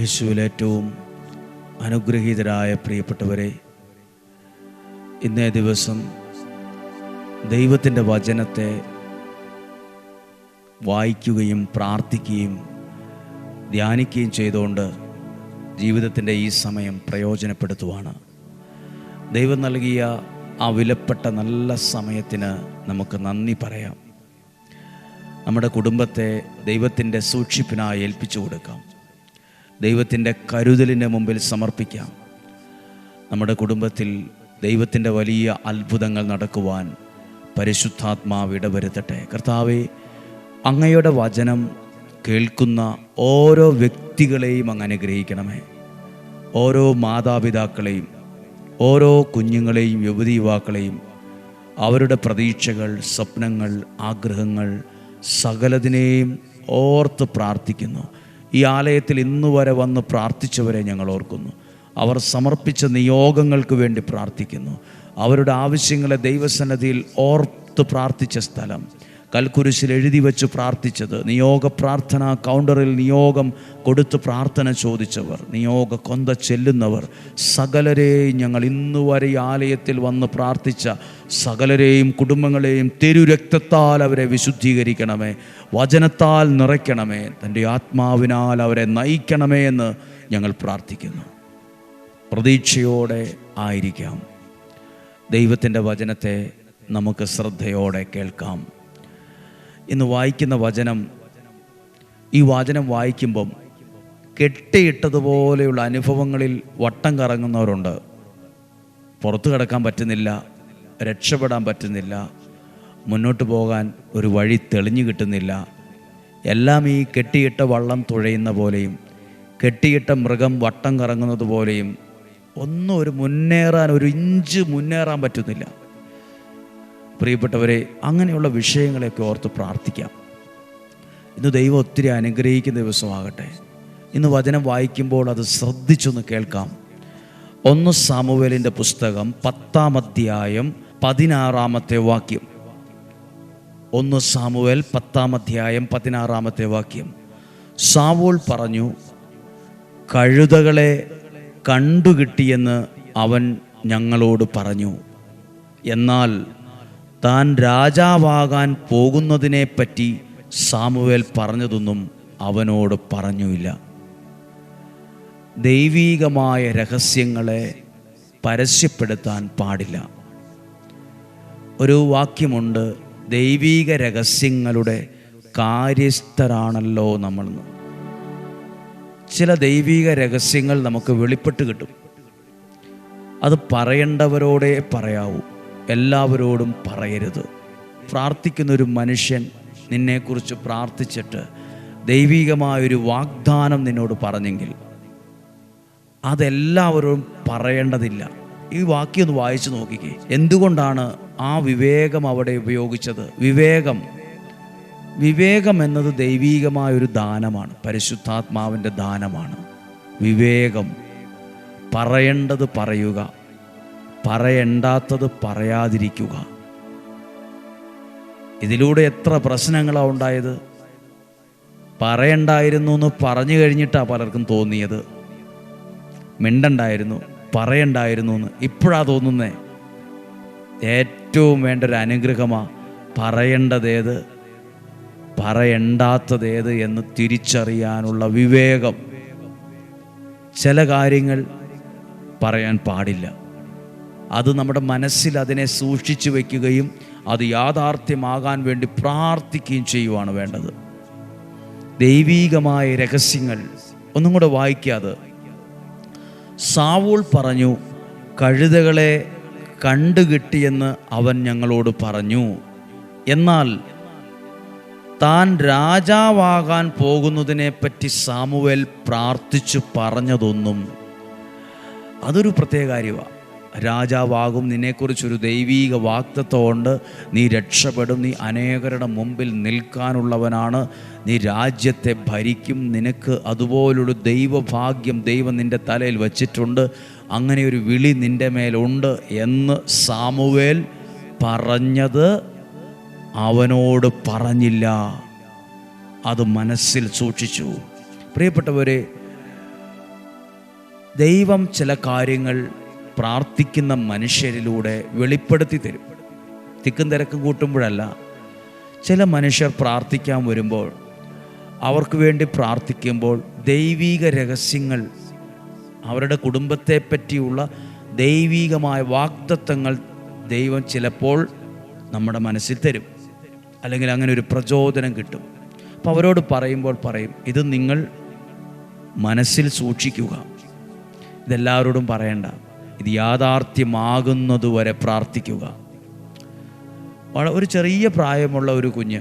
യേശുവിൽ ഏറ്റവും അനുഗ്രഹീതരായ പ്രിയപ്പെട്ടവരെ ഇന്നേ ദിവസം ദൈവത്തിന്റെ വചനത്തെ വായിക്കുകയും പ്രാർത്ഥിക്കുകയും ധ്യാനിക്കുകയും ചെയ്തുകൊണ്ട് ജീവിതത്തിന്റെ ഈ സമയം പ്രയോജനപ്പെടുത്തുവാണ്. ദൈവം നൽകിയ ആ വിലപ്പെട്ട നല്ല സമയത്തിന് നമുക്ക് നന്ദി പറയാം. നമ്മുടെ കുടുംബത്തെ ദൈവത്തിന്റെ സൂക്ഷിപ്പിനായി ഏൽപ്പിച്ചു കൊടുക്കാം. ദൈവത്തിന്റെ കരുതലിന്റെ മുമ്പിൽ സമർപ്പിക്കാം. നമ്മുടെ കുടുംബത്തിൽ ദൈവത്തിന്റെ വലിയ അത്ഭുതങ്ങൾ നടക്കുവാൻ പരിശുദ്ധാത്മാവ് ഇടവരുത്തട്ടെ. കർത്താവെ അങ്ങയുടെ വചനം കേൾക്കുന്ന ഓരോ വ്യക്തികളെയും അങ്ങ് അനുഗ്രഹിക്കണമേ. ഓരോ മാതാപിതാക്കളെയും ഓരോ കുഞ്ഞുങ്ങളെയും യുവതി യുവാക്കളെയും അവരുടെ പ്രതീക്ഷകൾ സ്വപ്നങ്ങൾ ആഗ്രഹങ്ങൾ സകലതിനെയും ഓർത്ത് പ്രാർത്ഥിക്കുന്നു. ഈ ആലയത്തിൽ ഇന്നു വരെ വന്ന് പ്രാർത്ഥിച്ചവരെ ഞങ്ങൾ ഓർക്കുന്നു. അവർ സമർപ്പിച്ച നിയോഗങ്ങൾക്ക് വേണ്ടി പ്രാർത്ഥിക്കുന്നു. അവരുടെ ആവശ്യങ്ങളെ ദൈവസന്നദ്ധിയിൽ ഓർത്ത് പ്രാർത്ഥിച്ച സ്ഥലം. കൽക്കുരിശിൽ എഴുതി വെച്ച് പ്രാർത്ഥിച്ചത്. നിയോഗ പ്രാർത്ഥന കൗണ്ടറിൽ നിയോഗം കൊടുത്ത് പ്രാർത്ഥന ചോദിച്ചവർ നിയോഗ കൊന്ത ചെല്ലുന്നവർ സകലരെയും ഞങ്ങൾ ഇന്നു വരെ ഈ ആലയത്തിൽ വന്ന് പ്രാർത്ഥിച്ച സകലരെയും കുടുംബങ്ങളെയും തിരുരക്തത്താൽ അവരെ വിശുദ്ധീകരിക്കണമേ വചനത്താൽ നിറയ്ക്കണമേ തന്റെ ആത്മാവിനാൽ അവരെ നയിക്കണമേ എന്ന് ഞങ്ങൾ പ്രാർത്ഥിക്കുന്നു. പ്രതീക്ഷയോടെ ആയിരിക്കാം. ദൈവത്തിന്റെ വചനത്തെ നമുക്ക് ശ്രദ്ധയോടെ കേൾക്കാം. ഇന്ന് വായിക്കുന്ന വചനം. ഈ വചനം വായിക്കുമ്പം കെട്ടിയിട്ടതുപോലെയുള്ള അനുഭവങ്ങളിൽ വട്ടം കറങ്ങുന്നവരുണ്ട്. പുറത്തു കിടക്കാൻ പറ്റുന്നില്ല രക്ഷപ്പെടാൻ പറ്റുന്നില്ല മുന്നോട്ട് പോകാൻ ഒരു വഴി തെളിഞ്ഞു കിട്ടുന്നില്ല. എല്ലാം ഈ കെട്ടിയിട്ട വള്ളം തുഴയുന്ന പോലെയും കെട്ടിയിട്ട മൃഗം വട്ടം കറങ്ങുന്നത് പോലെയും ഒന്നും ഒരു മുന്നേറാൻ ഒരു ഇഞ്ച് മുന്നേറാൻ പറ്റുന്നില്ല. പ്രിയപ്പെട്ടവരെ അങ്ങനെയുള്ള വിഷയങ്ങളെയൊക്കെ ഓർത്ത് പ്രാർത്ഥിക്കാം. ഇന്ന് ദൈവം ഒത്തിരി അനുഗ്രഹിക്കുന്ന ദിവസമാകട്ടെ. ഇന്ന് വചനം വായിക്കുമ്പോൾ അത് ശ്രദ്ധിച്ചൊന്ന് കേൾക്കാം. ഒന്ന് സാമുവേലിന്റെ പുസ്തകം പത്താം അധ്യായം പതിനാറാമത്തെ വാക്യം. ഒന്ന് സാമുവേൽ പത്താം അധ്യായം പതിനാറാമത്തെ വാക്യം. സാവോൾ പറഞ്ഞു കഴുതകളെ കണ്ടുകിട്ടിയെന്ന് അവൻ ഞങ്ങളോട് പറഞ്ഞു. എന്നാൽ താൻ രാജാവാകാൻ പോകുന്നതിനെപ്പറ്റി സാമുവേൽ പറഞ്ഞതൊന്നും അവനോട് പറഞ്ഞുമില്ല. ദൈവീകമായ രഹസ്യങ്ങളെ പരസ്യപ്പെടുത്താൻ പാടില്ല. ഒരു വാക്യമുണ്ട് ദൈവീക രഹസ്യങ്ങളുടെ കാര്യസ്ഥരാണല്ലോ നമ്മൾ ചില ദൈവീക രഹസ്യങ്ങൾ നമുക്ക് വെളിപ്പെട്ട് കിട്ടും. അത് പറയേണ്ടവരോടേ പറയാവൂ. എല്ലാവരോടും പറയരുത്. പ്രാർത്ഥിക്കുന്ന ഒരു മനുഷ്യൻ നിന്നെക്കുറിച്ച് പ്രാർത്ഥിച്ചിട്ട് ദൈവികമായൊരു വാഗ്ദാനം നിന്നോട് പറഞ്ഞെങ്കിൽ അതെല്ലാവരും പറയേണ്ടതില്ല. ഈ വാക്യം ഒന്ന് വായിച്ചു നോക്കിക്കേ. എന്തുകൊണ്ടാണ് ആ വിവേകം അവിടെ ഉപയോഗിച്ചത്? വിവേകം. വിവേകം എന്നത് ദൈവീകമായൊരു ദാനമാണ്. പരിശുദ്ധാത്മാവിന്റെ ദാനമാണ്. വിവേകം. പറയേണ്ടത് പറയുക. പറയണ്ടാത്തത് പറയാതിരിക്കുക. ഇതിലൂടെ എത്ര പ്രശ്നങ്ങളാണ് ഉണ്ടായത്? പറയണ്ടായിരുന്നു എന്ന് പറഞ്ഞു കഴിഞ്ഞിട്ടാണ് പലർക്കും തോന്നിയത്. മിണ്ടണ്ടായിരുന്നു പറയണ്ടായിരുന്നു എന്ന്. ഇപ്പോഴാ തോന്നുന്നേ. ഏറ്റവും വേണ്ട ഒരു അനുഗ്രഹമാണ് പറയേണ്ടതേത് പറയണ്ടാത്തതേത് എന്ന് തിരിച്ചറിയാനുള്ള വിവേകം. ചില കാര്യങ്ങൾ പറയാൻ പാടില്ല. അത് നമ്മുടെ മനസ്സിൽ അതിനെ സൂക്ഷിച്ചു വയ്ക്കുകയും അത് യാഥാർത്ഥ്യമാകാൻ വേണ്ടി പ്രാർത്ഥിക്കുകയും ചെയ്യുവാണ് വേണ്ടത്. ദൈവീകമായ രഹസ്യങ്ങൾ ഒന്നും കൂടെ വായിക്കാതെ സാവൂൾ പറഞ്ഞു കഴുതകളെ കണ്ടുകിട്ടിയെന്ന് അവൻ ഞങ്ങളോട് പറഞ്ഞു. എന്നാൽ താൻ രാജാവാകാൻ പോകുന്നതിനെപ്പറ്റി സാമുവേൽ പ്രാർത്ഥിച്ചു പറഞ്ഞതൊന്നും അതൊരു പ്രത്യേക കാര്യമാണ് രാജാവാകും. നിന്നെക്കുറിച്ചൊരു ദൈവീക വാക്തത്വമുണ്ട്. നീ രക്ഷപ്പെടും. നീ അനേകരുടെ മുമ്പിൽ നിൽക്കാനുള്ളവനാണ്. നീ രാജ്യത്തെ ഭരിക്കും. നിനക്ക് അതുപോലൊരു ദൈവഭാഗ്യം ദൈവം നിന്റെ തലയിൽ വച്ചിട്ടുണ്ട്. അങ്ങനെ ഒരു വിളി നിന്റെ മേലുണ്ട് എന്ന് സാമുവേൽ പറഞ്ഞത് അവനോട് പറഞ്ഞില്ല. അത് മനസ്സിൽ സൂക്ഷിച്ചു. പ്രിയപ്പെട്ടവരെ ദൈവം ചില കാര്യങ്ങൾ പ്രാർത്ഥിക്കുന്ന മനുഷ്യരിലൂടെ വെളിപ്പെടുത്തി തരും. തിക്കും തിരക്കും കൂട്ടുമ്പോഴല്ല ചില മനുഷ്യർ പ്രാർത്ഥിക്കാൻ വരുമ്പോൾ അവർക്ക് വേണ്ടി പ്രാർത്ഥിക്കുമ്പോൾ ദൈവീക രഹസ്യങ്ങൾ അവരുടെ കുടുംബത്തെ പറ്റിയുള്ള ദൈവീകമായ വാക്തത്വങ്ങൾ ദൈവം ചിലപ്പോൾ നമ്മുടെ മനസ്സിൽ തരും. അല്ലെങ്കിൽ അങ്ങനെ ഒരു പ്രചോദനം കിട്ടും. അപ്പോൾ അവരോട് പറയുമ്പോൾ പറയും ഇത് നിങ്ങൾ മനസ്സിൽ സൂക്ഷിക്കുക. ഇതെല്ലാവരോടും പറയണ്ട. ഇത് യാഥാർത്ഥ്യമാകുന്നതുവരെ പ്രാർത്ഥിക്കുക. ഒരു ചെറിയ പ്രായമുള്ള ഒരു കുഞ്ഞ്.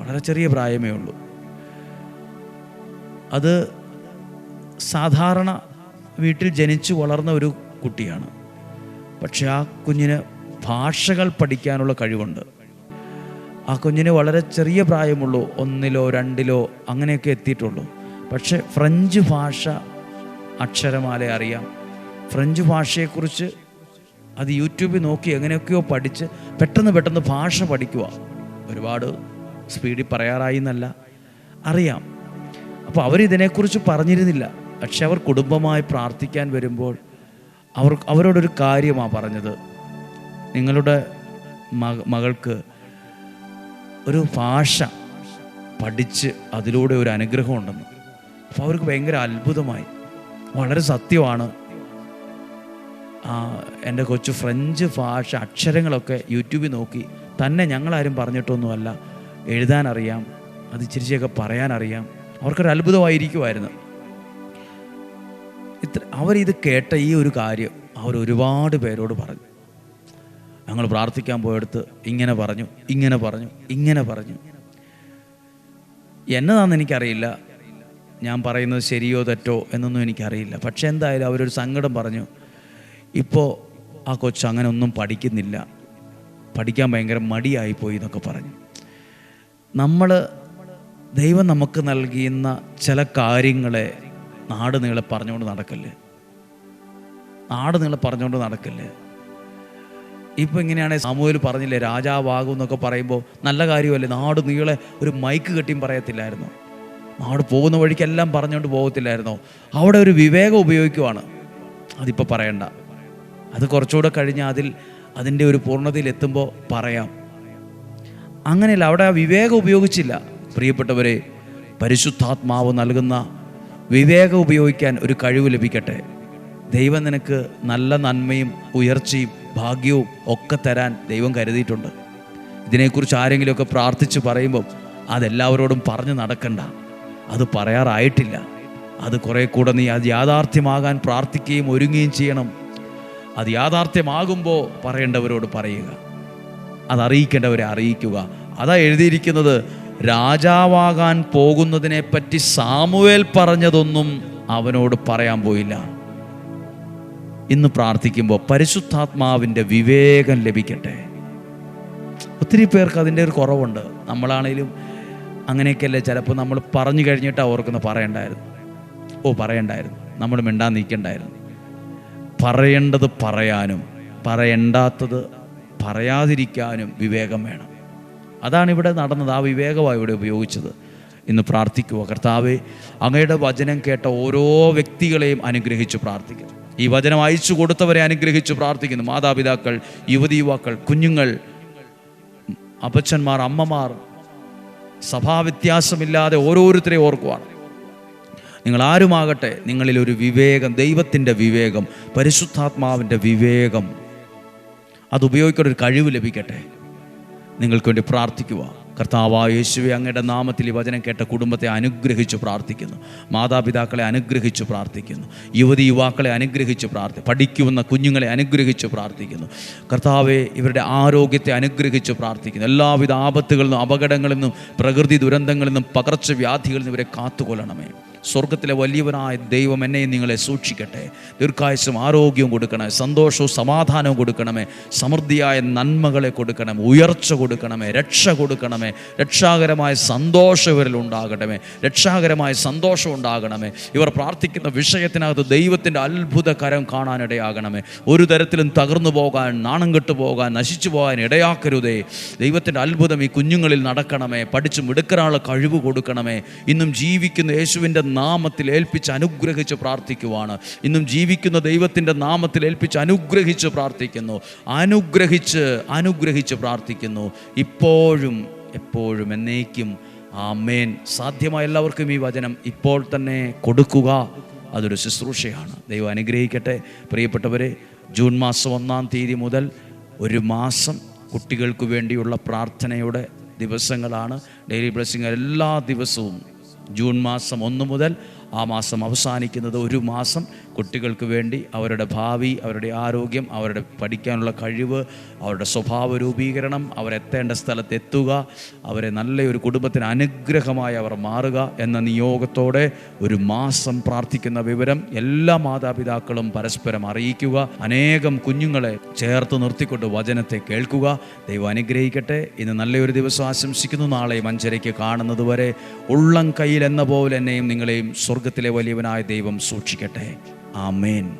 വളരെ ചെറിയ പ്രായമേ ഉള്ളൂ. അത് സാധാരണ വീട്ടിൽ ജനിച്ചു വളർന്ന ഒരു കുട്ടിയാണ്. പക്ഷെ ആ കുഞ്ഞിന് ഭാഷകൾ പഠിക്കാനുള്ള കഴിവുണ്ട്. ആ കുഞ്ഞിന് വളരെ ചെറിയ പ്രായമുള്ളൂ. ഒന്നിലോ രണ്ടിലോ അങ്ങനെയൊക്കെ എത്തിയിട്ടുള്ളൂ. പക്ഷെ ഫ്രഞ്ച് ഭാഷ അക്ഷരമാല അറിയാം. ഫ്രഞ്ച് ഭാഷയെക്കുറിച്ച് അത് യൂട്യൂബിൽ നോക്കി എങ്ങനെയൊക്കെയോ പഠിച്ച് പെട്ടെന്ന് പെട്ടെന്ന് ഭാഷ പഠിക്കുക ഒരുപാട് സ്പീഡിൽ പറയാറായി എന്നല്ല. അറിയാം. അപ്പോൾ അവരിതിനെക്കുറിച്ച് പറഞ്ഞിരുന്നില്ല. പക്ഷെ അവർ കുടുംബമായി പ്രാർത്ഥിക്കാൻ വരുമ്പോൾ അവർ അവരോടൊരു കാര്യമാണ് പറഞ്ഞത്. നിങ്ങളുടെ മക മകൾക്ക് ഒരു ഭാഷ പഠിച്ച് അതിലൂടെ ഒരു അനുഗ്രഹം ഉണ്ടെന്ന് അപ്പോൾ അവർക്ക് ഭയങ്കര അത്ഭുതമായി. വളരെ സത്യമാണ്. എന്റെ കൊച്ചു ഫ്രഞ്ച് ഭാഷ അക്ഷരങ്ങളൊക്കെ യൂട്യൂബിൽ നോക്കി. തന്നെ ഞങ്ങളാരും പറഞ്ഞിട്ടൊന്നുമല്ല. എഴുതാൻ അറിയാം അത് ഇച്ചിരിച്ചൊക്കെ പറയാനറിയാം. അവർക്കൊരു അത്ഭുതമായിരിക്കുമായിരുന്നു. ഇത്ര അവരിത് കേട്ട ഈ ഒരു കാര്യം അവർ ഒരുപാട് പേരോട് പറഞ്ഞു. ഞങ്ങൾ പ്രാർത്ഥിക്കാൻ പോയെടുത്ത് ഇങ്ങനെ പറഞ്ഞു ഇങ്ങനെ പറഞ്ഞു ഇങ്ങനെ പറഞ്ഞു. എന്നതാണെന്ന് എനിക്കറിയില്ല. ഞാൻ പറയുന്നത് ശരിയോ തെറ്റോ എന്നൊന്നും എനിക്കറിയില്ല. പക്ഷേ എന്തായാലും അവരൊരു സങ്കടം പറഞ്ഞു. ഇപ്പോൾ ആ കൊച്ച് അങ്ങനെ ഒന്നും പഠിക്കുന്നില്ല. പഠിക്കാൻ ഭയങ്കര മടിയായിപ്പോയി എന്നൊക്കെ പറഞ്ഞു. നമ്മൾ ദൈവം നമുക്ക് നൽകിയുന്ന ചില കാര്യങ്ങളെ നാട് നീളെ പറഞ്ഞുകൊണ്ട് നടക്കല്ലേ? നാട് നീളെ പറഞ്ഞുകൊണ്ട് നടക്കല്ലേ? ഇപ്പം ഇങ്ങനെയാണ് സാമൂഹ്യം പറഞ്ഞില്ലേ രാജാവാകും എന്നൊക്കെ പറയുമ്പോൾ നല്ല കാര്യമല്ലേ? നാട് നീളെ ഒരു മൈക്ക് കെട്ടിയും പറയത്തില്ലായിരുന്നു? നാട് പോകുന്ന വഴിക്കെല്ലാം പറഞ്ഞുകൊണ്ട് പോകത്തില്ലായിരുന്നോ? അവിടെ ഒരു വിവേകം ഉപയോഗിക്കുവാണ്. അതിപ്പോൾ പറയണ്ട. അത് കുറച്ചുകൂടെ കഴിഞ്ഞ് അതിൽ അതിന്റെ ഒരു പൂർണതയിൽ എത്തുമ്പോൾ പറയാം. അങ്ങനെയല്ല അവിടെ ആ വിവേകം ഉപയോഗിച്ചില്ല. പ്രിയപ്പെട്ടവരെ പരിശുദ്ധാത്മാവ് നൽകുന്ന വിവേകം ഉപയോഗിക്കാൻ ഒരു കഴിവ് ലഭിക്കട്ടെ. ദൈവം നിനക്ക് നല്ല നന്മയും ഉയർച്ചയും ഭാഗ്യവും ഒക്കെ തരാൻ ദൈവം കരുതിയിട്ടുണ്ട്. ഇതിനെക്കുറിച്ച് ആരെങ്കിലുമൊക്കെ പ്രാർത്ഥിച്ച് പറയുമ്പോൾ അതെല്ലാവരോടും പറഞ്ഞു നടക്കണ്ട. അത് പറയാറായിട്ടില്ല. അത് കുറേ കൂടെ നീ അത് യാഥാർത്ഥ്യമാകാൻ പ്രാർത്ഥിക്കുകയും ഒരുങ്ങുകയും ചെയ്യണം. അത് യാഥാർത്ഥ്യമാകുമ്പോൾ പറയേണ്ടവരോട് പറയുക. അത് അറിയിക്കേണ്ടവരെ അറിയിക്കുക. അതാ എഴുതിയിരിക്കുന്നത് രാജാവാകാൻ പോകുന്നതിനെ പറ്റി സാമുവേൽ പറഞ്ഞതൊന്നും അവനോട് പറയാൻ പോയില്ല. ഇന്ന് പ്രാർത്ഥിക്കുമ്പോൾ പരിശുദ്ധാത്മാവിന്റെ വിവേകം ലഭിക്കട്ടെ. ഒത്തിരി പേർക്ക് അതിന്റെ ഒരു കുറവുണ്ട്. നമ്മളാണേലും അങ്ങനെയൊക്കെയല്ലേ ചിലപ്പോൾ നമ്മൾ പറഞ്ഞു കഴിഞ്ഞിട്ട് ഓർക്കുന്ന പറയണ്ടായിരുന്നു. ഓ പറയണ്ടായിരുന്നു. നമ്മൾ മിണ്ടാൻ നിൽക്കണ്ടായിരുന്നു. പറയേണ്ടത് പറയാനും പറയണ്ടാത്തത് പറയാതിരിക്കാനും വിവേകം വേണം. അതാണ് ഇവിടെ നടന്നത്. ആ വിവേകമാണ് ഇവിടെ ഉപയോഗിച്ചത്. ഇന്ന് പ്രാർത്ഥിക്കുക. കർത്താവെ അങ്ങയുടെ വചനം കേട്ട ഓരോ വ്യക്തികളെയും അനുഗ്രഹിച്ച് പ്രാർത്ഥിക്കുന്നു ഈ വചനം അയച്ചു കൊടുത്തവരെ അനുഗ്രഹിച്ച് പ്രാർത്ഥിക്കുന്നു. മാതാപിതാക്കൾ യുവതി യുവാക്കൾ കുഞ്ഞുങ്ങൾ അപ്പച്ചന്മാർ അമ്മമാർ സഭാവ്യത്യാസമില്ലാതെ ഓരോരുത്തരെ ഓർക്കുവാണ് നിങ്ങൾ ആരുമാകട്ടെ നിങ്ങളിൽ ഒരു വിവേകം ദൈവത്തിന്റെ വിവേകം പരിശുദ്ധാത്മാവിന്റെ വിവേകം. അത് ഉപയോഗിക്കാൻ ഒരു കഴിവ് ലഭിക്കട്ടെ. നിങ്ങൾക്ക് വേണ്ടി പ്രാർത്ഥിക്കുക. കർത്താവായ യേശുവെ അങ്ങയുടെ നാമത്തിൽ ഈ വചനം കേട്ട കുടുംബത്തെ അനുഗ്രഹിച്ച് പ്രാർത്ഥിക്കുന്നു. മാതാപിതാക്കളെ അനുഗ്രഹിച്ച് പ്രാർത്ഥിക്കുന്നു. യുവതി യുവാക്കളെ അനുഗ്രഹിച്ച് പ്രാർത്ഥി പഠിക്കുന്ന കുഞ്ഞുങ്ങളെ അനുഗ്രഹിച്ച് പ്രാർത്ഥിക്കുന്നു. കർത്താവെ ഇവരുടെ ആരോഗ്യത്തെ അനുഗ്രഹിച്ച് പ്രാർത്ഥിക്കുന്നു. എല്ലാവിധ ആപത്തുകളിൽ നിന്നും അപകടങ്ങളിൽ നിന്നും പ്രകൃതി ദുരന്തങ്ങളിൽ നിന്നും പകർച്ചവ്യാധികളിൽ നിന്നും ഇവരെ കാത്തുകൊള്ളണമേ. സ്വർഗത്തിലെ വലിയവനായ ദൈവം എന്നെയും നിങ്ങളെ സൂക്ഷിക്കട്ടെ. ദീർഘായുസും ആരോഗ്യവും കൊടുക്കണമേ. സന്തോഷവും സമാധാനവും കൊടുക്കണമേ. സമൃദ്ധിയായ നന്മകളെ കൊടുക്കണമേ. ഉയർച്ച കൊടുക്കണമേ. രക്ഷ കൊടുക്കണമേ. രക്ഷാകരമായ സന്തോഷം ഇവരിൽ ഉണ്ടാകണമേ. രക്ഷാകരമായ സന്തോഷം ഉണ്ടാകണമേ. ഇവർ പ്രാർത്ഥിക്കുന്ന വിഷയത്തിനകത്ത് ദൈവത്തിന്റെ അത്ഭുത കരം കാണാനിടയാകണമേ. ഒരു തരത്തിലും തകർന്നു പോകാൻ നാണം കെട്ടു പോകാൻ നശിച്ചു പോകാൻ ഇടയാക്കരുതേ. ദൈവത്തിന്റെ അത്ഭുതം ഈ കുഞ്ഞുങ്ങളിൽ നടക്കണമേ. പഠിച്ചു മിടുക്കരാനുള്ള കഴിവ് കൊടുക്കണമേ. ഇന്നും ജീവിക്കുന്ന യേശുവിന്റെ നാമത്തിൽ ഏൽപ്പിച്ച് അനുഗ്രഹിച്ച് പ്രാർത്ഥിക്കുവാണ്. ഇന്നും ജീവിക്കുന്ന ദൈവത്തിന്റെ നാമത്തിൽ ഏൽപ്പിച്ച് അനുഗ്രഹിച്ച് പ്രാർത്ഥിക്കുന്നു. അനുഗ്രഹിച്ച് അനുഗ്രഹിച്ച് പ്രാർത്ഥിക്കുന്നു. ഇപ്പോഴും എപ്പോഴും എന്നേക്കും ആമേൻ. സാധ്യമായ എല്ലാവർക്കും ഈ വചനം ഇപ്പോൾ തന്നെ കൊടുക്കുക. അതൊരു ശുശ്രൂഷയാണ്. ദൈവം അനുഗ്രഹിക്കട്ടെ. പ്രിയപ്പെട്ടവരെ ജൂൺ മാസം ഒന്നാം തീയതി മുതൽ ഒരു മാസം കുട്ടികൾക്ക് വേണ്ടിയുള്ള പ്രാർത്ഥനയുടെ ദിവസങ്ങളാണ്. ഡെയിലി ബ്ലെസ്സിങ് എല്ലാ ദിവസവും ജൂൺ മാസം ഒന്ന് മുതൽ ആ മാസം അവസാനിക്കുന്നത് ഒരു മാസം കുട്ടികൾക്ക് വേണ്ടി അവരുടെ ഭാവി അവരുടെ ആരോഗ്യം അവരുടെ പഠിക്കാനുള്ള കഴിവ് അവരുടെ സ്വഭാവ രൂപീകരണം അവരെത്തേണ്ട സ്ഥലത്ത് എത്തുക അവരെ നല്ലൊരു കുടുംബത്തിന് അനുഗ്രഹമായി അവർ മാറുക എന്ന നിയോഗത്തോടെ ഒരു മാസം പ്രാർത്ഥിക്കുന്ന വിവരം എല്ലാ മാതാപിതാക്കളും പരസ്പരം അറിയിക്കുക. അനേകം കുഞ്ഞുങ്ങളെ ചേർത്ത് നിർത്തിക്കൊണ്ട് വചനത്തെ കേൾക്കുക. ദൈവം അനുഗ്രഹിക്കട്ടെ. ഇന്ന് നല്ലൊരു ദിവസം ആശംസിക്കുന്നു. നാളെ മഞ്ചരയ്ക്ക് കാണുന്നതുവരെ ഉള്ളം കയ്യിൽ എന്ന പോലെ എന്നെയും നിങ്ങളെയും സ്വർഗത്തിലെ വലിയവനായ ദൈവം സൂക്ഷിക്കട്ടെ. ആമേൻ.